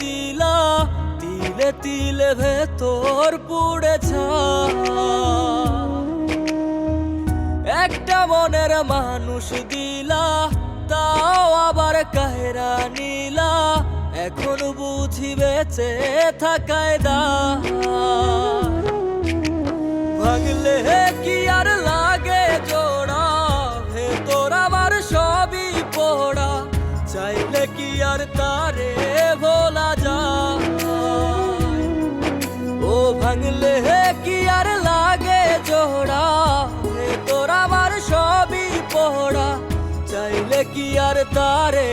দিলা, তিলে তিলে ভেতর পুড়ে একটা মনের মানুষ দিলা, তাও আবার কাহেরা নিলা। এখন বুঝি বেঁচে থাকায় দায় ভাগলে কি আর লাগে জোড়া, ভেতর আমার সবই পোড়া। চাইলে কি আর তারে যায়। ও ভাঙলে কি আর লাগে জোড়া ভেতর আমার সবই পোড়া চাইলে কি আর তারে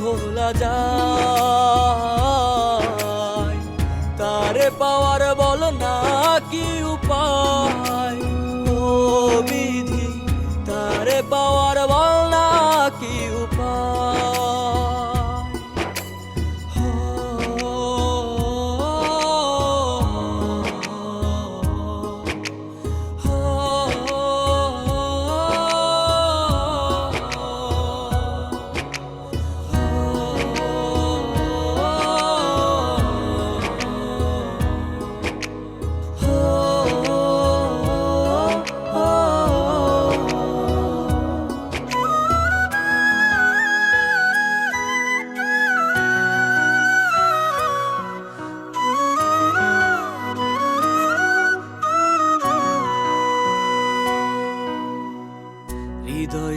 ভোলা যায়? তারে পাওয়ার বল না কি উপায়? ও বিধি, তারে পাওয়ার বল না কি উপায়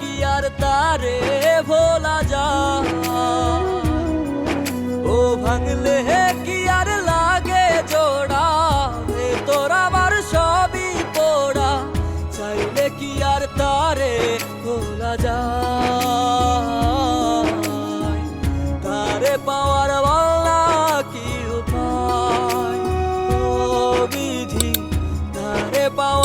কি আর তারে ভোলা যা ও ভাঙলে হে কি আর লাগে জোড়া? তোর আবার সবই পোড়া। চাইলে কি আর তারে ভোলা যা তারে পাওয়ার বাংলা কি উপায়? ও বিধি, তারে পাওয়া